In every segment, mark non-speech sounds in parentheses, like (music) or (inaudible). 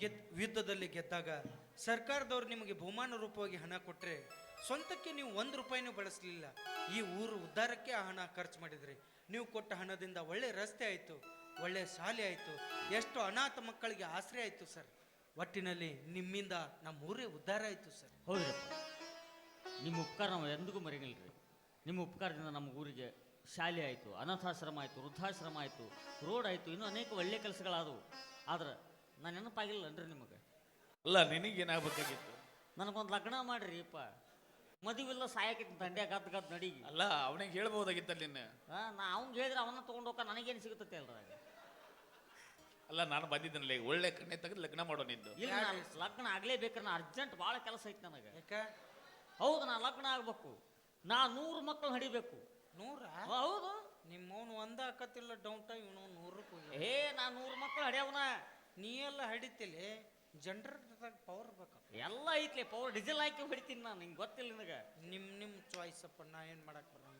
ಗೆದ್ ಯುದ್ಧದಲ್ಲಿ ಗೆದ್ದಾಗ ಸರ್ಕಾರದವ್ರು ನಿಮಗೆ ಬಹುಮಾನ ರೂಪವಾಗಿ ಹಣ ಕೊಟ್ಟರೆ ಸ್ವಂತಕ್ಕೆ ನೀವು ಒಂದು ರೂಪಾಯಿನೂ ಬಳಸಲಿಲ್ಲ. ಈ ಊರು ಉದ್ಧಾರಕ್ಕೆ ಆ ಹಣ ಖರ್ಚು ಮಾಡಿದ್ರಿ. ನೀವು ಕೊಟ್ಟ ಹಣದಿಂದ ಒಳ್ಳೆ ರಸ್ತೆ ಆಯಿತು, ಒಳ್ಳೆ ಶಾಲೆ ಆಯಿತು, ಎಷ್ಟು ಅನಾಥ ಮಕ್ಕಳಿಗೆ ಆಶ್ರಯ ಆಯಿತು ಸರ್. ಒಟ್ಟಿನಲ್ಲಿ ನಿಮ್ಮಿಂದ ನಮ್ಮ ಊರೇ ಉದ್ಧಾರ ಆಯಿತು ಸರ್. ಹೌದು ನಿಮ್ಮ ಉಪಕಾರ ನಾವು ಎಂದಿಗೂ ಮರಿಗಿಲ್ರಿ ನಿಮ್ಮ ಉಪಕಾರದಿಂದ ನಮ್ಮ ಊರಿಗೆ ಶಾಲೆ ಆಯಿತು, ಅನಾಥಾಶ್ರಮ ಆಯಿತು, ವೃದ್ಧಾಶ್ರಮ ಆಯಿತು, ರೋಡ್ ಆಯಿತು, ಇನ್ನೂ ಅನೇಕ ಒಳ್ಳೆಯ ಕೆಲಸಗಳಾದವು. ಆದ್ರೆ ನಾನು ನೆನಪಾಗಿಲ್ಲನ್ರಿ ನಿಮಗೆ? ಅಲ್ಲ ನಿನಗೇನಾಗಬೇಕಾಗಿತ್ತು ನನಗೊಂದು ಲಗ್ನ ಮಾಡ್ರಿ ಅಪ್ಪ ಮದುವಿಲ್ಲ ಸಾಯಕಿತ್ತು ದಂಡೆ ಗದ್ ಗದ್ ನಡಿ ಅಲ್ಲ ಅವನಿಗೆ ಹೇಳ್ಬೋದಾಗಿತ್ತಲ್ಲ ನಿನ್ನ? ಆ, ನಾ ಅವ್ನಿಗೆ ಹೇಳಿದ್ರೆ ಅವನ್ನ ತೊಗೊಂಡು ಹೋಗ ನನಗೇನು ಸಿಗುತ್ತೆ ಅಲ್ರಾಗ ಅಲ್ಲ ನಾನು ಬಂದಿದ್ದನಲ್ಲ ಈಗ. ಒಳ್ಳೆ ಕಣ್ಣೆ ತೆಗೆದು ಲಗ್ನ ಮಾಡೋನಿದ್ದು ಇಲ್ಲ ನಾನು ಲಗ್ನ ಆಗ್ಲೇಬೇಕ್ರೆ. ನಾ ಅರ್ಜೆಂಟ್ ಭಾಳ ಕೆಲಸ ಐತೆ ನನಗೆ. ಯಾಕ? ಹೌದು ನಾ ಲಗ್ನ ಆಗ್ಬೇಕು. ನಾ ನೂರು ಮಕ್ಕಳು ಹಡಿಬೇಕು ನೂರ? ಹೌದು. ನಿಮ್ಮವನು ಒಂದ ಹಾಕತ್ತಿಲ್ಲ ಡೌಂಟ ಇವನು ನೂರಕ್ಕೆ ಹೋಗಿ ಏ ನಾ ನೂರು ಮಕ್ಕಳು ಹಡಿಯವನ. ನೀ ಎಲ್ಲ ಹಿಡಿತಿಲಿ ಜನರೇಟರ್ ಪವರ್ ಬೇಕು. ಎಲ್ಲ ಐತ್ಲಿ ಪವರ್ ಡೀಸೆಲ್ ಹಾಕಿ ಹೊಡಿತೀನಿ ನಾನು ನಿಂಗೆ ಗೊತ್ತಿಲ್ಲ ನಿನಗೆ. ನಿಮ್ಮ ನಿಮ್ಮ ಚಾಯ್ಸ್ ಅಪ್ಪ ನಾ ಏನು ಮಾಡಕ್ಕೆ ಬರೋಣ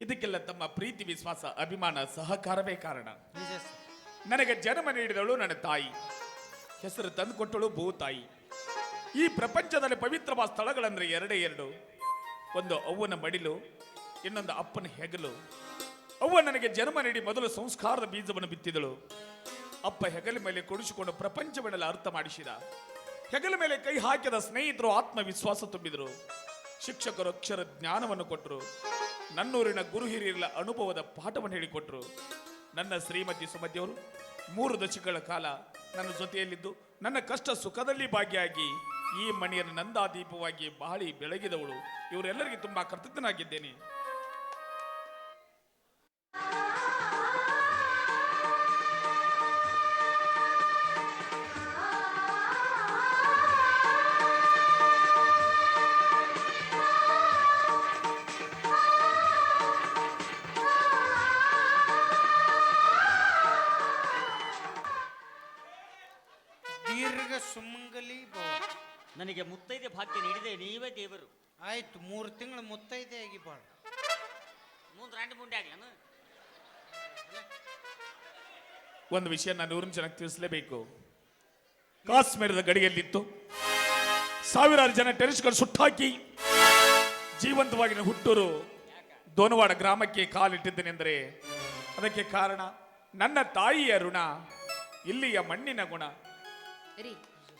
ಇದಕ್ಕೆಲ್ಲ ತಮ್ಮ ಪ್ರೀತಿ ವಿಶ್ವಾಸ ಅಭಿಮಾನ ಸಹಕಾರವೇ ಕಾರಣ. ನಿಜ ಸರ್. ನನಗೆ ಜನ್ಮ ನೀಡಿದಳು ನನ್ನ ತಾಯಿ. ಹೆಸರು ಭೂ ತಾಯಿ. ಈ ಪ್ರಪಂಚದಲ್ಲಿ ಪವಿತ್ರವಾದ ಸ್ಥಳಗಳಂದ್ರೆ ಎರಡೇ ಎರಡು. ಒಂದು ಅವ್ವನ ಮಡಿಲು ಇನ್ನೊಂದು ಅಪ್ಪನ ಹೆಗಲು. ಅವ್ವ ನನಗೆ ಜನ್ಮ ನೀಡಿ ಮೊದಲು ಸಂಸ್ಕಾರದ ಬೀಜವನ್ನು ಬಿತ್ತಿದಳು. ಅಪ್ಪ ಹೆಗಲ ಮೇಲೆ ಕೊಡಿಸಿಕೊಂಡು ಪ್ರಪಂಚವನ್ನೆಲ್ಲ ಅರ್ಥ ಮಾಡಿಸಿದ. ಹೆಗಲ ಮೇಲೆ ಕೈ ಹಾಕಿದ ಸ್ನೇಹಿತರು ಆತ್ಮವಿಶ್ವಾಸ ತುಂಬಿದರು. ಶಿಕ್ಷಕರು ಅಕ್ಷರ ಜ್ಞಾನವನ್ನು ಕೊಟ್ಟರು. ನನ್ನೂರಿನ ಗುರು ಹಿರಿಯರ ಅನುಭವದ ಪಾಠವನ್ನು ಹೇಳಿಕೊಟ್ರು ನನ್ನ ಶ್ರೀಮತಿ ಸುಮತಿಯವರು ಮೂರು ದಶಕಗಳ ಕಾಲ ನನ್ನ ಜೊತೆಯಲ್ಲಿದ್ದು, ನನ್ನ ಕಷ್ಟ ಸುಖದಲ್ಲಿ ಭಾಗಿಯಾಗಿ ಈ ಮನೆಯ ನಂದಾದೀಪವಾಗಿ ಬಾಳಿ ಬೆಳಗಿದವಳು. ಇವರೆಲ್ಲರಿಗೆ ತುಂಬಾ ಕೃತಜ್ಞನಾಗಿದ್ದೇನೆ. ಸುಮಂಗಲಿ ಬಾ ನನಗೆ ಮುತ್ತೈದೆ ಭಾಗ್ಯ ನೀಡಿದೆ ನೀವೇ ದೇವರು. ಆಯ್ತು ಮೂರು ತಿಂಗಳು ಮುತ್ತೈದೆ ಆಗಿ ಬಾಳ. ಮುಂದೆ ರಂಡಿ ಮುಂಡೆ ಆಗ್ಲೇನು ಒಂದು ವಿಷಯ ನಾನು ನೂರು ಜನಕ್ಕೆ ತಿಳಿಸಲೇಬೇಕು. ಕಾಶ್ಮೀರದ ಗಡಿಯಲ್ಲಿತ್ತು. ಸಾವಿರಾರು ಜನ ಟೆರಿಸ್ಗಳು ಸುಟ್ಟಾಕಿ ಜೀವಂತವಾಗಿ ಹುಟ್ಟೂರು ದೋನವಾಡ ಗ್ರಾಮಕ್ಕೆ ಕಾಲಿಟ್ಟಿದ್ದೇನೆಂದರೆ ಅದಕ್ಕೆ ಕಾರಣ ನನ್ನ ತಾಯಿಯ ಋಣ ಇಲ್ಲಿಯ ಮಣ್ಣಿನ ಗುಣ. ರೀ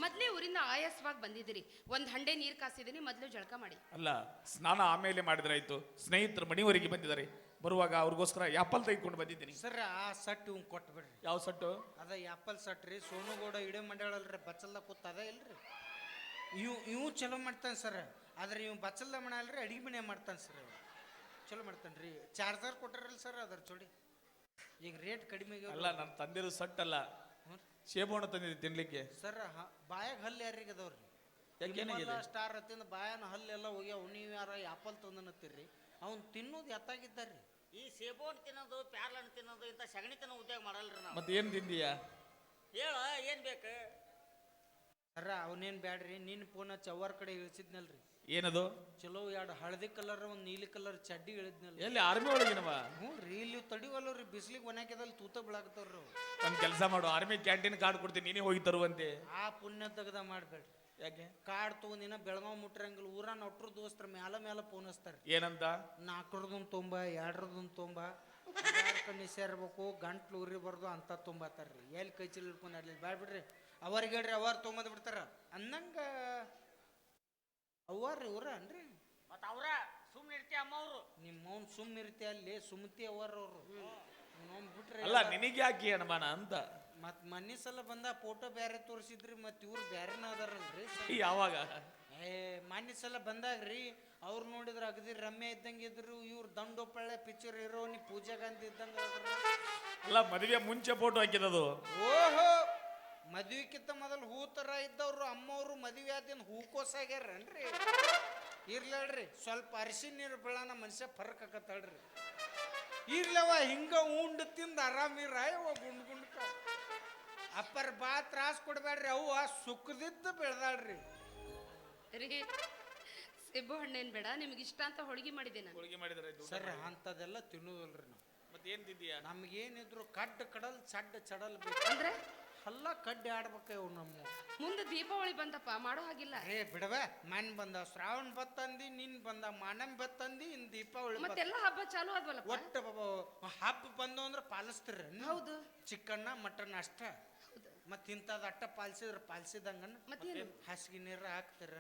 ಮೊದ್ಲೇ ಊರಿಂದ ಆಯಾಸವಾಗಿ ಬಂದಿದ್ದೀರಿ. ಒಂದು ಹಂಡೆ ನೀರ್ ಕಾಸಿದೀನಿ ಮೊದಲು ಜಳಕ ಮಾಡಿ. ಅಲ್ಲ ಸ್ನಾನ ಆಮೇಲೆ ಮಾಡಿದ್ರಾಯ್ತು. ಸ್ನೇಹಿತರು ಮಣಿವರೆಗೆ ಬಂದಿದ್ದಾರೆ. ಬರುವಾಗ ಅವ್ರಿಗೋಸ್ಕರ ಆ್ಯಪಲ್ ತೆಗೆದುಕೊಂಡು ಬಂದಿದ್ದೀನಿ. ಸರ್ ಆ ಸಟ್ ಇವ್ ಕೊಟ್ಬಿಡ್ರಿ. ಯಾವ ಸಟ್ಟು? ಅದ ಆ್ಯಪಲ್ ಸಟ್ ರೀ. ಸೋನುಗೌಡ ಇಡೇ ಮಂಡ್ಯಾಳಲ್ರಿ ಬಚ್ಚಲ್ದ ಕೂತ ಅದ ಇಲ್ರಿ. ಇವ್ ಇವು ಚಲೋ ಮಾಡ್ತಾನೆ ಸರ್. ಆದ್ರೆ ಇವ್ ಬಚ್ಚಲ್ದ ಮಣ ಅಲ್ರಿ ಅಡಿಗೆ ಮನೆ ಮಾಡ್ತಾನೆ ಸರ್ ಚಲೋ ಮಾಡ್ತಾನೆ ರೀ. ಚಾರ್ಜರ್ ಕೊಟ್ಟಾರಲ್ಲ ಸರ್ ಅದ್ರ ಚೋಡಿ ಈಗ ರೇಟ್ ಕಡಿಮೆ ಅಲ್ಲ ನನ್ನ ತಂದಿರೋ ಸಟ್ ಅಲ್ಲ. ಶೇಬಣ್ಣ ತಂದಿದ್ದೆ ತಿನ್ಲಿಕ್ಕೆ? ಸರ್ ಬಾಯಾಗ ಹಲ್ಲು ಯಾರಿಗೆ ಅದಾವ್ರಿ? ಸ್ಟಾರ್ ಹತ್ತಿಂದ ಬಾಯನ ಹಲ್ಲೆಲ್ಲ ಹೋಗ್ಯಾವ. ನೀವು ಯಾರ ಆ್ಯಪಲ್ ತಂದನತ್ತೀರಿ ಅವ್ನು ತಿನ್ನೋದು ಎತ್ತಾಗಿದ್ದಾರ್ರಿ. ಈ ಸೇಬು ಹಣ್ಣು ತಿನ್ನೋದು ಪ್ಯಾರ್ಲ ಹಣ್ಣು ತಿನ್ನೋದು ಇಂಥ ಸಗಣಿ ತಿನ್ನೋ ಉದ್ಯೋಗ ಮಾಡಲ್ರಿ ನಾವು. ಮತ್ತೆ ಏನ್ ತಿಂದಿಯಾ? ಹೇಳ ಏನ್ ಬೇಕು? ಸರ ಅವನೇನ್ ಬ್ಯಾಡ್ರಿ? ನಿನ್ನ ಫೋನ್ ಹಚ್ಚಿ ಅವ್ರ ಕಡೆ ಇಳಿಸಿದ್ನಲ್ರಿ. ಏನದು? ಚಲೋ ಎರಡು ಹಳದಿ ಕಲರ್ ಒಂದು ನೀಲಿ ಕಲರ್ ಚಡ್ಡಿ ಇಳಿದ್ನಲ್ಲ ಎಲ್ಲಿ ಆರ್ಮಿ ಒಳಗಿನವ? ಹ್ಞೂ ರೀ ಇಲ್ಲಿ ತಡಿವಲ್ಲವ್ರಿ ಬಿಸಿಲಿಗೆ ಒಣಾಕಿದಲ್ಲಿ ತೂತ ಬೀಳಾಕತ್ತವ್ರಿ. ಒಂದ್ ಕೆಲಸ ಮಾಡು ಆರ್ಮಿ ಕ್ಯಾಂಟೀನ್ ಕಾರ್ಡ್ ಕೊಡ್ತೀನಿ ನೀನೇ ಹೋಗಿ ತರುವಂತೆ. ಆ ಪುಣ್ಯ ತೆಗ್ದ ಮಾಡ್ಬೇಡ್ರಿ. ಯಾಕೆ? ಕಾರ್ಡ್ ತಗೊಂದಿನ ಬೆಳಗಾವ್ ಮುಟ್ರಂಗಿಲ್ಲ ಊರ ನಟ್ರು ದೋಸ್ತರ ಮ್ಯಾಲ ಮ್ಯಾಲ ಫೋನ್ ಹಚ್ತಾರ. ಏನಂತ? ನಾಲ್ಕರದೊಂದು ತುಂಬ ಎರಡರದೊಂದು ತುಂಬ ಕಣ್ಣಿ ಸೇರ್ಬೇಕು ಗಂಟ್ಲು ಉರಿ ಬರ್ದು ಅಂತ ತುಂಬತ್ತಾರ್ರಿ ಎಲ್ಲಿ ಕೈ ಚೀಲ ಹಿಡ್ಕೊಂಡು ಅಲ್ಲಿ ಬ್ಯಾಡ ಬಿಡ್ರಿ. ಅವ್ರಿಗೆ ಹೇಳ್ರಿ ಅವ್ರು ತೊಗೊಂಬಂದು ಬಿಡ್ತಾರ. ಅನ್ನಂಗ ಅವ್ವಾರ್ರಿ ಇವ್ರ ಅನ್ರಿ ಮತ್ತ ಅವ್ರ ಸುಮ್ಮನೆ ಇರ್ತಿ ಅಮ್ಮ ಅವರು. ನಿಮ್ಮ ಮೌನ್ ಸುಮ್ ಇರ್ತಿ ಅಲ್ಲಿ ಸುಮತಿ ಅವ್ರವರು ಅವರು. ಬಿಟ್ರಿ ಅಲ್ಲ ನಿನಗೆ ಯಾಕೆ ಅನುಮಾನ ಅಂತ? ಮತ್ ಮನ್ನಿ ಸಲ ಬಂದ ಫೋಟೋ ಬ್ಯಾರೆ ತೋರಿಸಿದ್ರಿ ಮತ್ ಇವ್ರು ಬ್ಯಾರೆನ ಅದಾರಲ್ರಿ? ಯಾವಾಗ? ಏ ಮಾನ್ಯ ಸಲ ಬಂದಾಗ್ರಿ ಅವ್ರು ನೋಡಿದ್ರ ಅಗದಿ ರಮ್ಯ ಇದ್ದಂಗೆ ಇದ್ರು ಇವ್ರು ದಂಡೋಪಳ್ಳೆ ಪಿಕ್ಚರ್ ಇರೋ ನೀ ಪೂಜಾ ಗಾಂಧಿ ಇದ್ದಂಗ ಅಲ್ಲ ಮದುವೆ ಮುಂಚೆ ಫೋಟೋ ಹಾಕಿದದು ಓಹೋ! ಮದ್ವಿಕ್ಕಿಂತ ಮೊದಲು ಹೂ ಥರ ಇದ್ದವ್ರು ಅಮ್ಮವ್ರು ಮದುವೆ ಆದಿನ ಹೂಕೋಸಾಗ್ಯಾರನ್ರಿ ಇರ್ಲಾಡ್ರಿ ಸ್ವಲ್ಪ ಅರಿಶಿನ ನೀರು ಬೀಳಾನ ಮನುಷ್ಯ ಫರ್ಕ್ ಹಾಕತ್ತಾಳ್ರಿ ಇರ್ಲವ ಹಿಂಗ ಉಂಡು ತಿಂದ ಆರಾಮಿರ ಯವ್ವ ಗುಂಡ್ ಗುಂಡ್ಕ ಅಪ್ಪರ್ ಬಾ ತ್ರಾಸ್ ಕೊಡ್ಬೇಡ್ರಿ ಅವ್ವ ಸುಖದಿದ್ದು ಬೆಳ್ದಾಳ್ರಿ. ರೀ ಹಣ್ಣೇನು ಹಣ್ಣೇನ್ ಬೇಡ ನಿಮ್ಗೆ ಇಷ್ಟ ಅಂತ ಹೋಳಿಗೆ ಮಾಡಿದೆ ನಾನು. ಹೋಳಿಗೆ ಮಾಡಿದ್ರೆ ಸರ್ ಅಂಥದ್ದೆಲ್ಲ ತಿನ್ನೋದಲ್ರಿ ನಾವು. ಮತ್ತೆ ಏನ್ ತಿಂದೀಯಾ? ನಮ್ಗೇನಿದ್ರು ಕಡ್ಡ ಕಡಲ್ ಚಡ್ಡ ಚಡಲ್ ಬೇಕು. ಅಂದ್ರೆ? ಹಲ್ಲ ಕಡ್ಡಿ ಆಡ್ಬೇಕ ಇವ್ ನಮ್ಮ ಮುಂದೆ. ದೀಪಾವಳಿ ಬಂತಪ್ಪ ಮಾಡೋ ಹಾಗಿಲ್ಲ. ಏ ಬಿಡವೆ ಮನ್ ಬಂದ ಶ್ರಾವಣ ಬತ್ತಂದಿ ನಿನ್ ಬಂದ ಮಾನಮ್ ಬತ್ತಂದಿ ಇನ್ ದೀಪಾವಳಿ ಬತ್ತ ಮತ್ತೆಲ್ಲ ಹಬ್ಬ ಚಾಲು ಆದ್ವಲ್ಲ ಒಟ್ಟು ಬ- ಹಬ್ಬ ಬಂದು ಅಂದ್ರೆ ಪಾಲಿಸ್ತೀರ ಹೌದು. ಚಿಕನ್ನ ಮಟನ್ ಅಷ್ಟ. ಮತ್ತೆ ಇಂಥದ್ ಅಟ್ಟ ಪಾಲಿಸಿದ್ರೆ ಪಾಲಿಸಿದಂಗನ ಮತ್ತೇನು? ಹಾಸಿಗೆ ನೀರು ಹಾಕ್ತೀರ.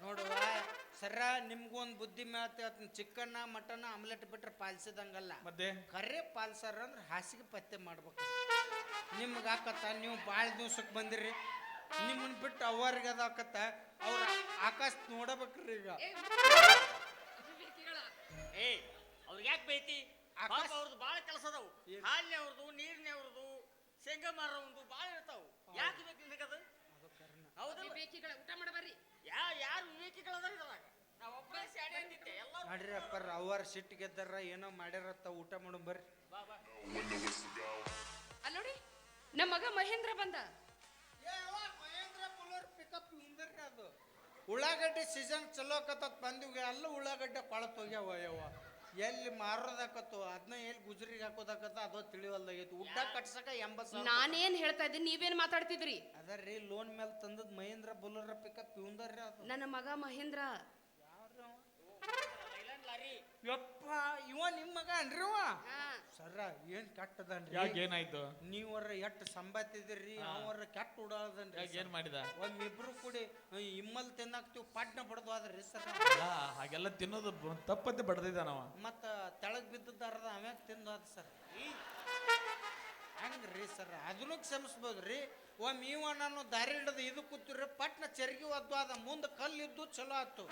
ನೋಡುವ. ಸರ ನಿಮ್ಗೊಂದು ಬುದ್ಧಿ ಮೇಳ್ತೇವತ್ ಚಿಕನ್ನ ಮಟನ್ ಆಮ್ಲೆಟ್ ಬಿಟ್ರೆ ಪಾಲಿಸಿದಂಗಲ್ಲ. ಮತ್ತೆ? ಕರೆ ಪಾಲ್ಸಾರ ಅಂದ್ರೆ ಹಾಸಿಗೆ ಪತ್ತೆ ಮಾಡ್ಬೇಕು. ನಿಮ್ಗೆ ಆಕತ್ತ ನೀವು ಭಾಳ ದಿವ್ಸಕ್ಕೆ ಬಂದಿರಿ. ನಿಮ್ಮನ್ನ ಬಿಟ್ಟು ಅವ್ರಿಗೆ ಅದಾಕತ್ತ ಅವ್ರ ಆಕಾಶ ನೋಡಬೇಕ್ರಿ ಈಗ. ಏ ಅವ್ರಿಗೆ ಯಾಕೆ ಬೈತಿ ಆಕಾಶ- ಅವ್ರದ್ದು ಭಾಳ ಕೆಲಸ ಅದಾವು. ಹಾಲಿನ ಅವ್ರದ್ದು ನೀರಿನ ಅವ್ರದ್ದು ಶೇಂಗಾ ಮಾರೋದು ಭಾಳ ಇರ್ತಾವು. ಯಾಕೆ ಬೇಕು ನಿನಗದು? ಹೌದು ವಿವೇಕಿಗಳ ಊಟ ಮಾಡಬಾರಿ ಯಾ ಯಾರು ವಿವೇಕಿಗಳದಾರ ಇದ್ರಾಗ? ನೋಡ್ರಿ ಅಪ್ಪರ ಅವ್ರ ಸಿಟ್ಟು ಗೆದ್ದಾರ ಏನೋ ಮಾಡ್ಯಾರತ್ತ ಊಟ ಮಾಡು ಬರ್ರಿ. ಅಲ್ಲ ನೋಡಿ ನಮ್ಮ ಮಗ ಮಹೇಂದ್ರ ಬಂದ. ಅದು. ಉಳ್ಳಾಗಡ್ಡಿ ಸೀಸನ್ ಚಲೋ ಆಕತ್ತ ಬಂದಿವಿ ಎಲ್ಲ ಉಳ್ಳಾಗಡ್ಡೆ ಕೊಳತ್ ಹೋಗ್ಯಾವ ಯವ್ವ ಎಲ್ಲಿ ಮಾರೋದಾಕತ್ತು ಅದನ್ನ ಎಲ್ಲಿ ಗುಜರಿಗೆ ಹಾಕೋದಾಕತ್ತ ಅದೋ ತಿಳಿವಲ್ದಾಗೈತಿ. ಊಟ ಕಟ್ಸಕ ಎಂಬತ್ ಸಾವಿರ ನಾನೇನ್ ಹೇಳ್ತಾ ಇದ್ದೀನಿ ನೀವೇನ್ ಮಾತಾಡ್ತಿದ್ರಿ? ಅದರ್ರಿ ಲೋನ್ ಮೇಲೆ ತಂದದ್ ಮಹೇಂದ್ರ ಬುಲ್ಲರ ಪಿಕಪ್ ಇವಂದರ್ರಿ ಅದು. ನನ್ನ ಮಗ ಮಹೇಂದ್ರ ಯಪ್ಪ ಇವ ನಿಮ್ಮ ಮಗ ಅನ್ರಿವ. ಸರ ಏನ್ ಕೆಟ್ಟದನ್ರಿ? ಯಾಕೆ ಏನಾಯ್ತು? ನೀವರ ಎಷ್ಟ್ ಸಂಬಾತಿದ್ರಿ ಅವರ ಕೆಟ್ಟ ಉಡಾಳದನ್ರಿ ಯಾಕೆ ಏನ್ ಮಾಡಿದ? ಒಮ್ಮಿಬ್ರು ಕೂಡಿ ಇಮ್ಮಲ್ ತಿನ್ನಾಕ್ತಿವ್ ಪಟ್ನ ಬಡ್ದು ಆದ್ರಿ ಸರ್ ಹಾಗೆಲ್ಲ ತಿನ್ನೋದು ತಪ್ಪತ್ತೆ ಅವ ಮತ್ತ ತೆಳಗ್ ಬಿದ್ದದ್ದಾರದ ಆಮ್ಯಾಗ ತಿಂದು ಅದ ಸರ್ ಹಂಗ್ರಿ ಸರ್ ಅದನ್ನು ಕ್ಷಮಿಸ್ಬೋದ್ರಿ. ಒಮ್ಮೆ ಇವ ನಾನು ದಾರಿ ಹಿಡಿದು ಇದು ಕೂತಿರ ಪಟ್ನ ಚರ್ಗಿ ಒದ್ದು ಅದ ಮುಂದೆ ಕಲ್ಲು ಇದ್ದು ಚಲೋ ಆಯ್ತು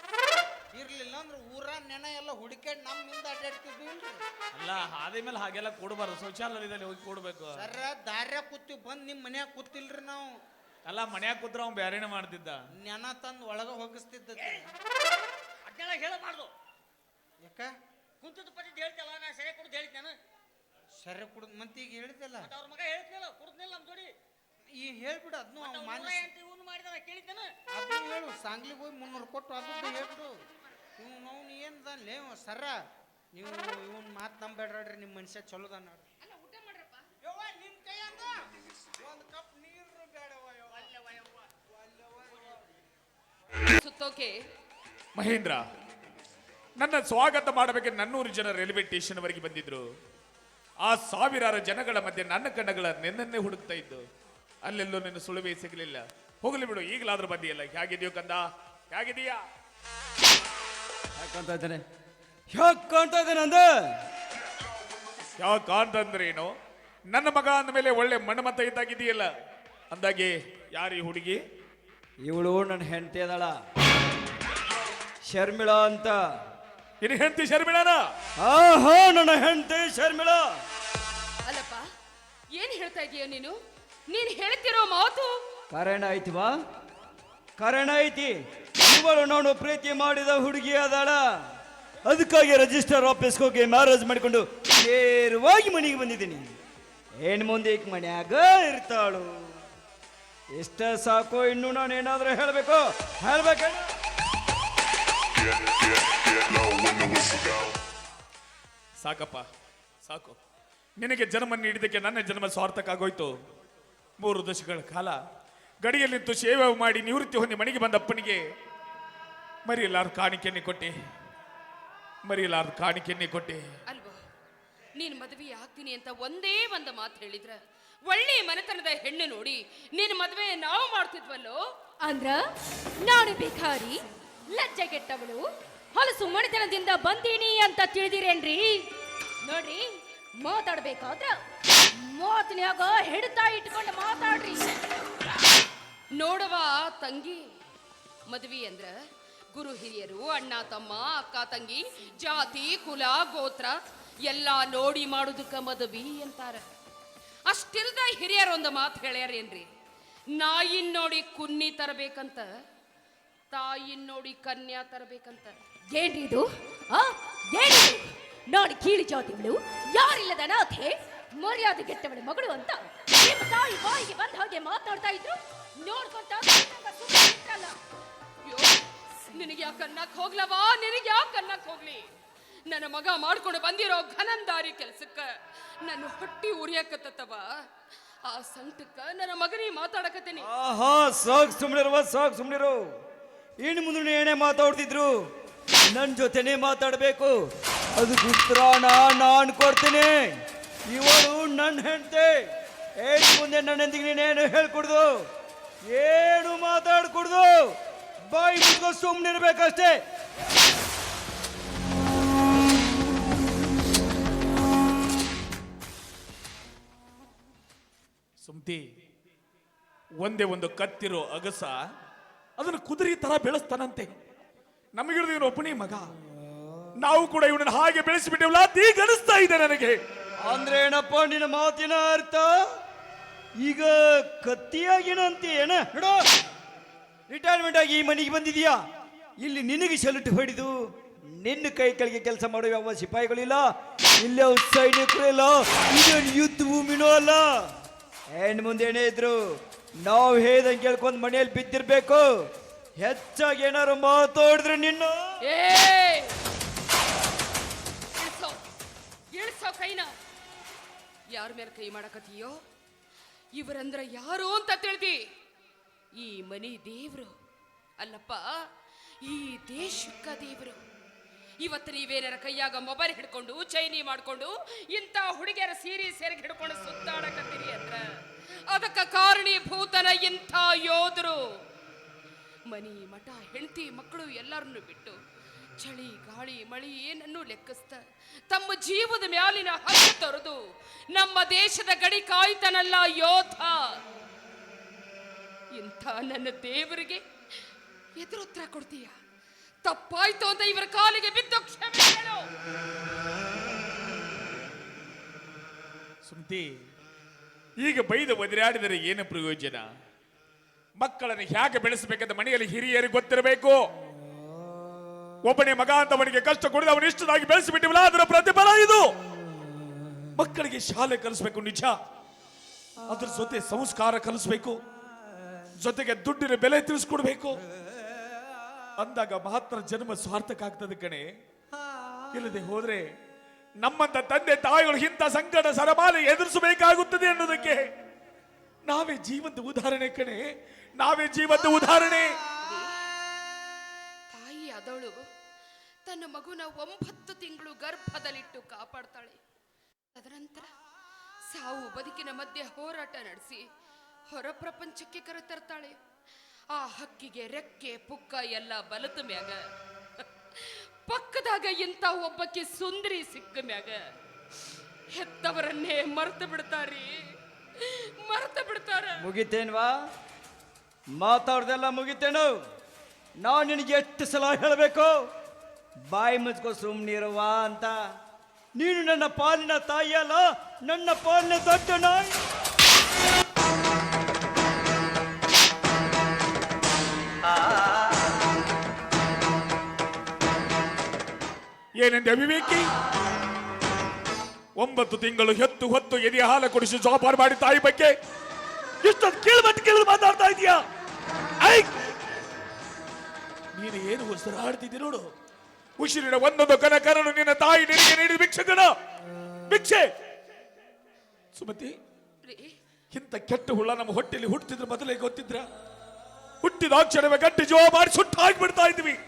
ಇರ್ಲಿಲ್ಲ ಅಂದ್ರೆ ಊರ ನೆನ ಎಲ್ಲ ಹುಡುಕ್ಯಾಡ್ ನಮ್ಮ ಮುಂದೆ ಅಡ್ಡಾಡ್ತಿದ್ವಿ ಇಲ್ರಿ. ಅಲ್ಲ ಹಾದಿ ಮೇಲೆ ಹಾಗೆಲ್ಲ ಕೊಡಬಾರ್ದು. ಶೌಚಾಲಯದಲ್ಲಿ ಹೋಗಿ ಕೊಡ್ಬೇಕು. ಸರ್ ದಾರ್ಯಾಗ ಕೂತಿ ಬಂದು ನಿಮ್ಮ ಮನ್ಯಾಗ ಕೂತಿಲ್ರಿ ನಾವು. ಅಲ್ಲ ಮನ್ಯಾಗ ಕೂತ್ರ ಅವ್ನು ಬ್ಯಾರೇನೆ ಮಾಡ್ತಿದ್ದ? ನೆನ ತಂದು ಒಳಗೆ ಹೋಗಿಸ್ತಿದ್ದ ಅದನ್ನೆಲ್ಲ ಹೇಳಬಾರ್ದು ಯಾಕ? ಕುಂತದ ಪಟ್ಟಿದ್ದು ಹೇಳ್ತಲ್ಲ ನಾ ಸರಿ ಕುಡ್ದು ಹೇಳಿದ್ದೆ ನಾನು. ಸರಿ ಕುಡ್ದು ಮತ್ತೆ ಈಗ ಹೇಳಿದಲ್ಲ ಅವ್ರ ಮಗ ಹೇಳ್ತಿಲ್ಲ ಕುಡ್ದಿಲ್ಲ ನಮ್ಮ ಜೋಡಿ. ಈ ಹೇಳ್ಬಿಡು ಅದನ್ನು ಮಾನ್ಯ ಇವನು ಕೇಳಿದ್ದಾನ? ಹೇಳು ಸಾಂಗ್ಲಿಗೆ ಹೋಗಿ ಮುನ್ನೂರು ಕೊಟ್ಟು ಅದದ್ದು (laughs) ಹೇಳ್ಬಿಡು. ಇವ್ ನಾವು ಏನ್ದಲ್ಲೇ ಸರ ನೀವು ಇವನ್ ಮಾತು ನಂಬೇಡ್ರಿ ನಿಮ್ಮ ಮನುಷ್ಯ ಚಲೋದ ನೋಡ್ರಿ ಅಲ್ಲ ಊಟ ಮಾಡ್ರಪ್ಪ. ಯವ್ವ ನಿಮ್ ಕೈಯಿಂದ? ಒಂದು ಕಪ್ ನೀರು ಬೇಡವ ಸುತ್ತೋಕೆ. ಮಹೇಂದ್ರ ನನ್ನ ಸ್ವಾಗತ ಮಾಡಬೇಕೆ ನನ್ನೂರು ಜನ ರೈಲ್ವೆ ಸ್ಟೇಷನ್ ವರೆಗೆ ಬಂದಿದ್ರು. ಆ ಸಾವಿರಾರು ಜನಗಳ ಮಧ್ಯೆ ನನ್ನ ಕಣ್ಣಗಳ ನೆನ್ನೆ ಹುಡುಕ್ತಾ ಇದ್ದು. ಅಲ್ಲೆಲ್ಲೂ ನಿನ್ನ ಸುಳಿವೆ ಸಿಗಲಿಲ್ಲ. ಹೋಗಲಿ ಬಿಡು ಈಗಲಾದ್ರೂ ಬಂದಿಯಲ್ಲ. ಹೇಗಿದೆಯೋ ಕಂದ? ಹೇಗಿದೀಯಾ? ಯಾಕೆ ಕಾಣ್ತಾ ಇದ್ದಾನೆ? ಯಾಕೆ ಕಾಣ್ತಾ ಇದ್ದಾನೆ ಅಂದ? ಯಾಕೆ ಕಾಣ್ತಂದ್ರೆ ಏನು? ನನ್ನ ಮಗ ಅಂದ ಮೇಲೆ ಒಳ್ಳೆ ಮಣ್ಣಮತ ಇದ್ದಾಗಿದೆಯಲ್ಲ. ಅಂದಾಗೆ ಯಾರು ಈ ಹುಡುಗಿ? ಇವಳು ನನ್ನ ಹೆಂಡತಿ ಅದಳ. ಶರ್ಮಿಳಾ ಅಂತ. ಇನ್ನು ಹೆಂಡತಿ ಶರ್ಮಿಳನ? ಆಹಾ ನನ್ನ ಹೆಂಡತಿ ಶರ್ಮಿಳ. ಅಲ್ಲಪ್ಪ ಏನ್ ಹೇಳ್ತಾ ಇದೀಯ ನೀನು? ನೀನ್ ಹೇಳ್ತಿರೋ ಮಾತು? ಕಾರಣ ಐತಿವಾ ಕಾರಣ ಐತಿ. ಇವಳು ನಾನು ಪ್ರೀತಿ ಮಾಡಿದ ಹುಡುಗಿ ಅದಾಳ. ಅದಕ್ಕಾಗಿ ರಿಜಿಸ್ಟರ್ ಆಫೀಸ್ ಹೋಗಿ ಮ್ಯಾರೇಜ್ ಮಾಡಿಕೊಂಡು ನೇರವಾಗಿ ಮನೆಗೆ ಬಂದಿದ್ದೀನಿ. ಏನು ಮುಂದೆ ಈಗ ಮನ್ಯಾಗ ಇರ್ತಾಳು? ಇಷ್ಟ ಸಾಕು ಇನ್ನು ನಾನು ಏನಾದರೂ ಹೇಳಬೇಕು? ಹೇಳ್ಬೇಕ? ಸಾಕಪ್ಪ ಸಾಕು. ನಿನಗೆ ಜನ್ಮ ನೀಡಿದ್ದಕ್ಕೆ ನನ್ನ ಜನ್ಮ ಸ್ವಾರ್ಥಕ್ಕಾಗೋಯ್ತು ಮೂರು ದಶಕಗಳ ಕಾಲ ಗಡಿಯಲ್ಲಿ ನಿಂತು ಸೇವೆ ಮಾಡಿ ನಿವೃತ್ತಿ ಹೊಂದಿ ಮನೆಗೆ ಬಂದ ಅಪ್ಪನಿಗೆ ಮರಿಯಲಾರು ಕಾಣಿಕೆಯನ್ನೇ ಕೊಟ್ಟೆ. ಮರಿಯಲಾರು ಕಾಣಿಕೆಯನ್ನೇ ಕೊಟ್ಟೆ. ಅಲ್ವಾ? ನೀನು ಮದುವೆ ಆಗ್ತೀನಿ ಅಂತ ಒಂದೇ ಒಂದು ಮಾತು ಹೇಳಿದ್ರ ಒಳ್ಳೆ ಮನೆತನದ ಹೆಣ್ಣು ನೋಡಿ ನೀನು ಮದುವೆ ನಾವು ಮಾಡ್ತಿದ್ವಲ್ಲೋ? ಅಂದ್ರ ನಾನು ಭಿಕಾರಿ ಲಜ್ಜೆಗೆಟ್ಟವಳು ಹೊಲಸು ಮನೆತನದಿಂದ ಬಂದೀನಿ ಅಂತ ತಿಳಿದಿರೇನ್ರಿ? ನೋಡ್ರಿ ಮಾತಾಡ್ಬೇಕಾದ್ರ ಮಾತಿನ್ಯಾಗ ಹಿಡ್ತಾ ಇಟ್ಕೊಂಡು ಮಾತಾಡ್ರಿ. ನೋಡುವ ತಂಗಿ ಮದುವೆ ಅಂದ್ರ ಗುರು ಹಿರಿಯರು ಅಣ್ಣ ತಮ್ಮ ಅಕ್ಕ ತಂಗಿ ಜಾತಿ ಕುಲ ಗೋತ್ರ ಎಲ್ಲ ನೋಡಿ ಮಾಡುದಕ್ಕ ಮದುವೆ ಅಂತಾರ. ಅಷ್ಟಿಲ್ದ ಹಿರಿಯರು ಒಂದು ಮಾತು ಹೇಳ್ಯಾರೇನ್ರಿ? ನಾಯಿನ್ ನೋಡಿ ಕುನ್ನಿ ತರಬೇಕಂತ ತಾಯಿನ್ ನೋಡಿ ಕನ್ಯಾ ತರಬೇಕಂತ. ಏನ್ರಿ ಇದು? ನೋಡಿ ಕೀಳಿ ಜಾತಿಗಳು ಯಾರಿಲ್ಲದ ಅನಾಥೆ? ಮರ್ಯಾದೆ ಗೆಟ್ಟವಳ ಮಗಳು ಅಂತ. ನಿಮ್ಮ ತಾಯಿ ಬಾಯಿಗೆ ಬಂದ ಹಾಗೆ ಮಾತಾಡ್ತಾ ಇದ್ರು. ನೋಡ್ಕೊಂತ ನಿನಗೆ ಯಾಕೆ ಅನ್ನಕ್ ಹೋಗ್ಲವಾ? ನಿನಗೆ ಯಾಕೆ ಅನ್ನಕ್ ಹೋಗ್ಲಿ? ನನ್ನ ಮಗ ಮಾಡ್ಕೊಂಡು ಬಂದಿರೋ ಘನಂದಾರಿ ಕೆಲ್ಸಕ್ಕ ನನ್ನ ಹೊಟ್ಟಿ ಉರಿಯಕತ್ತವ ಆ ಸಂಕಟಕ್ಕ ನನ್ನ ಮಗನಿಗೆ ಮಾತಾಡಕತ್ತೀನಿ. ಆಹಾ, ಸಾಕ್ ಸುಮ್ಮನಿರುವ ಸಾಕ್ ಸುಮ್ಮನಿರು ಏನು ಮುಂದೆ ಏನೇ ಮಾತಾಡ್ತಿದ್ರು ನನ್ನ ಜೊತೆನೇ ಮಾತಾಡಬೇಕು. ಅದು ಉತ್ತರ ನಾನು ಕೊಡ್ತೀನಿ. ಇವಳು ನನ್ನ ಹೆಂಡತಿ. ಏನ್ ಮುಂದೆ ನನ್ನೊಂದಿಗೆ ನೀನೇನು ಹೇಳ್ಕೊಡ್ದು? ಏನು ಮಾತಾಡ್ಕೊಡ್ದು? ಬಾಯಿ ಮುಚ್ಕೋ ಸುಮ್ಮನಿರ್ಬೇಕಷ್ಟೇ ಸುಮ್ತಿ, ಒಂದೇ ಒಂದು ಕತ್ತಿರೋ ಅಗಸ ಅದನ್ನು ಕುದುರೆ ತರ ಬೆಳೆಸ್ತಾನಂತೆ. ನಮಗಿರೋದು ಇವನು ಒಬ್ಬನೇ ಮಗ. ನಾವು ಕೂಡ ಇವನನ್ನು ಹಾಗೆ ಬೆಳೆಸಿಬಿಟ್ಟಿವಲ್ಲ ತೀಗನಿಸ್ತಾ ಇದೆ ನನಗೆ. ಅಂದ್ರೆ ಏನಪ್ಪ ನಿನ್ನ ಮಾತಿನ ಅರ್ಥ? ಈಗ ಕತ್ತಿಯಾಗಿನ ಏನ? ಹಿಡೋ ರಿಟೈರ್ಮೆಂಟ್ ಆಗಿ ಈ ಮನೆಗೆ ಬಂದಿದೀಯಾ? ಇಲ್ಲಿ ನಿನಗೆ ಸೆಲ್ಯೂಟ್ ಹೊಡೆದು ನಿನ್ನ ಕೈ ಕೆಳಗೆ ಕೆಲಸ ಮಾಡೋ ಯಾವ ಸಿಪಾಯಿಗಳಿಲ್ಲ? ಇಲ್ಲಿ ಸೈನಿಕರು ಇಲ್ಲ. ಇದೇನು ಯುದ್ಧ ಭೂಮಿನೂ ಅಲ್ಲ. ಏನು ಮುಂದೆ ಏನೇ ಇದ್ರು, ನಾವು ಹೇಳ್ದಂಗೆ ಕೇಳ್ಕೊಂಡು ಮನೆಯಲ್ಲಿ ಬಿದ್ದಿರ್ಬೇಕು. ಹೆಚ್ಚಾಗಿ ಏನಾರು ಮಾತಾಡಿದ್ರೆ ನಿನ್ನ. ಏ ಇಳ್ಸೋ ಕೈನ. ಯಾರ ಮೇಲೆ ಕೈ ಮಾಡಕತ್ತೀಯೋ? ಇವರಂದ್ರ ಯಾರು ಅಂತ ತಿಳಿದಿ ಈ ಮನಿ ದೇವ್ರು. ಅಲ್ಲಪ್ಪ, ಈ ದೇಶಕ್ಕ ದೇವರು. ಇವತ್ತು ನೀವೇನಾರ ಕೈಯಾಗ ಮೊಬೈಲ್ ಹಿಡ್ಕೊಂಡು, ಚೈನಿ ಮಾಡ್ಕೊಂಡು, ಇಂಥ ಹುಡುಗಿಯರ ಸೀರೆ ಸೇರಿಗೆ ಹಿಡ್ಕೊಂಡು ಸುತ್ತಾಡಕತ್ತೀರಿ ಅಂದ್ರ? ಅದಕ್ಕ ಕಾರಣೀಭೂತನ ಇಂಥ ಯೋಧರು ಮನಿ ಮಠ ಹೆಂಡತಿ ಮಕ್ಕಳು ಎಲ್ಲರನ್ನು ಬಿಟ್ಟು ಚಳಿ, ಗಾಳಿ, ಮಳಿ ಏನನ್ನೂ ಲೆಕ್ಕಿಸ್ತ, ತಮ್ಮ ಜೀವದ ಮ್ಯಾಲಿನ ಹಕ್ಕು ತೊರೆದು, ನಮ್ಮ ದೇಶದ ಗಡಿ ಕಾಯ್ತನಲ್ಲ ಯೋಧ. ಇಂಥ ನನ್ನ ದೇವರಿಗೆ ಎದುರುತ್ತರ ಕೊಡ್ತೀಯ? ತಪ್ಪಾಯ್ತು ಅಂತ ಇವರ ಕಾಲಿಗೆ ಬಿದ್ದು ಕ್ಷಮೆ ಈಗ ಬೈದು ಒದರಾಡಿದರೆ ಏನು ಪ್ರಯೋಜನ? ಮಕ್ಕಳನ್ನು ಹೇಗೆ ಬೆಳೆಸಬೇಕಂತ ಮನೆಯಲ್ಲಿ ಹಿರಿಯರಿಗೆ ಗೊತ್ತಿರಬೇಕು. ಒಬ್ಬನೇ ಮಗ ಅಂತ ಅವನಿಗೆ ಕಷ್ಟ ಕೊಡದೆ ಅವನು ಇಷ್ಟದಾಗಿ ಬೆಳೆಸಿಬಿಟ್ಟಿವಲ್ಲ, ಅದರ ಪ್ರತಿಫಲ ಇದು. ಮಕ್ಕಳಿಗೆ ಶಾಲೆ ಕಲಿಸ್ಬೇಕು, ನಿಜ. ಅದ್ರ ಜೊತೆ ಸಂಸ್ಕಾರ ಕಲಿಸ್ಬೇಕು. ಜೊತೆಗೆ ದುಡ್ಡಿನ ಬೆಲೆ ತಿಳಿಸ್ಕೊಡ್ಬೇಕು. ಅಂದಾಗ ಮಾತ್ರ ಜನ್ಮ ಸಾರ್ಥಕ ಆಗ್ತದೆ ಕಣೆ. ಇಲ್ಲದೆ ಹೋದ್ರೆ ನಮ್ಮಂತ ತಂದೆ ತಾಯಿಗಳು ಇಂಥ ಸಂಕಟ ಸರಮಾಲೆ ಎದುರಿಸಬೇಕಾಗುತ್ತದೆ ಅನ್ನೋದಕ್ಕೆ ನಾವೇ ಜೀವಂತ ಉದಾಹರಣೆ ಕಣೆ. ನಾವೇ ಜೀವಂತ ಉದಾಹರಣೆ. ತಾಯಿ ಆದವಳು ತನ್ನ ಮಗುನ ಒಂಬತ್ತು ತಿಂಗಳು ಗರ್ಭದಲ್ಲಿಟ್ಟು ಕಾಪಾಡ್ತಾಳೆ. ತದನಂತರ ಸಾವು ಬದುಕಿನ ಮಧ್ಯೆ ಹೋರಾಟ ನಡೆಸಿ ಹೊರ ಪ್ರಪಂಚಕ್ಕೆ ಕರೆತರ್ತಾಳೆ. ಆ ಹಕ್ಕಿಗೆ ರೆಕ್ಕೆ, ಪುಕ್ಕ ಎಲ್ಲ ಬಲತ ಮ್ಯಾಗ. ಪಕ್ಕದಾಗ ಇಂಥ ಒಬ್ಬಕ್ಕೆ ಸುಂದರಿ ಸಿಕ್ಕ ಮ್ಯಾಗ. ಹೆತ್ತವರನ್ನೇ ಮರ್ತು ಬಿಡ್ತಾರಿ. ಮರ್ತು ಬಿಡ್ತಾರ. ಮುಗಿತೇನ್ವಾ? ಮಾತಾಡ್ದೆಲ್ಲ ಮುಗಿತೇನು? ನಾನು ನಿನಗೆ ಎಷ್ಟು ಸಲ ಹೇಳಬೇಕು? ಬಾಯಿ ಮುಚ್ಕೋ ಸುಮ್ಮನಿರುವ ಅಂತ. ನೀನು ನನ್ನ ಪಾಲಿನ ತಾಯಿಯಲ್ಲ ನನ್ನ ಪಾಲಿನ ದೊಡ್ಡ ನಾಯಿ. ಏನೆಂದು ಅಭಿವೇಕಿ? ಒಂಬತ್ತು ತಿಂಗಳು ಹೆತ್ತು ಹೊತ್ತು ಎದೆ ಹಾಲ ಕುಡಿಸಿ ಜೋಪಾನ ಮಾಡಿ ತಾಯಿ ಬಗ್ಗೆ ಇಷ್ಟೊಂದು ಕೇಳ್ಬಟ್ಟು ಕೇಳಿ ಮಾತಾಡ್ತಾ ಇದೀಯಾ? ನೀನು ಏನು ಉಸಿರಾಡ್ತಿದ್ದಿ ನೋಡು. ಉಸಿರಿನ ಒಂದೊಂದು ಕನ ಕರಳು ನಿನ್ನ ತಾಯಿ ನಿನಗೆ ನೀಡಿದ ಕಣ ಭಿಕ್ಷೆ. ಸುಮತಿ ರೀ. ಇಂಥ ಕೆಟ್ಟ ಹುಳ ನಮ್ಮ ಹೊಟ್ಟೆಲಿ ಹುಟ್ಟಿದ್ರ ಮೊದಲೇ ಗೊತ್ತಿದ್ರ? ಹುಟ್ಟಿದ ಅಕ್ಷರವೇ ಗಟ್ಟಿ ಜೋ ಮಾಡಿ ಸುಟ್ಟು ಹಾಕಿಬಿಡ್ತಾ ಇದ್ವಿ.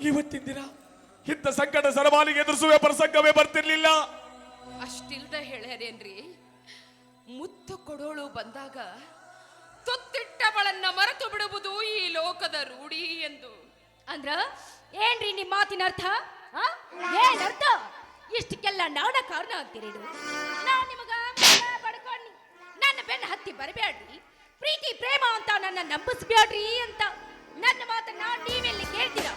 ಇವತ್ತಿನ ದಿನ ಇಂಥ ಸಂಕಟ ಸರಮಾಲಿಗೆ ಎದುರಿಸುವ ಪ್ರಸಂಗವೇ ಬರ್ತಿರ್ಲಿಲ್ಲ. ಅಷ್ಟಿಲ್ದ ಹೇಳ್ಯಾರೇನ್ರಿ? ಮುತ್ತು ಕೊಡೋಳು ಬಂದಾಗ ತೊತ್ತಿಟ್ಟವಳನ್ನ ಮರೆತು ಬಿಡುವುದು ಈ ಲೋಕದ ರೂಢಿ ಎಂದು. ಅಂದ್ರ ಏನ್ರಿ ನಿಮ್ಮ ಮಾತಿನ ಅರ್ಥ? ಏನ್ ಅರ್ಥ? ಇಷ್ಟಕ್ಕೆಲ್ಲ ನಾನ ಕಾರಣ ಅಂತೀರಿ ನಾನು ನನ್ನ ಬೆನ್ನ ಹತ್ತಿ ಬರಬೇಡ್ರಿ ಪ್ರೀತಿ, ಪ್ರೇಮ ಅಂತ ನನ್ನ ನಂಬಿಸ್ಬೇಡ್ರಿ ಅಂತ. ನನ್ನ ಮಾತನ್ನ ನೀವೆಲ್ಲಿ ಕೇಳ್ತೀರಾ?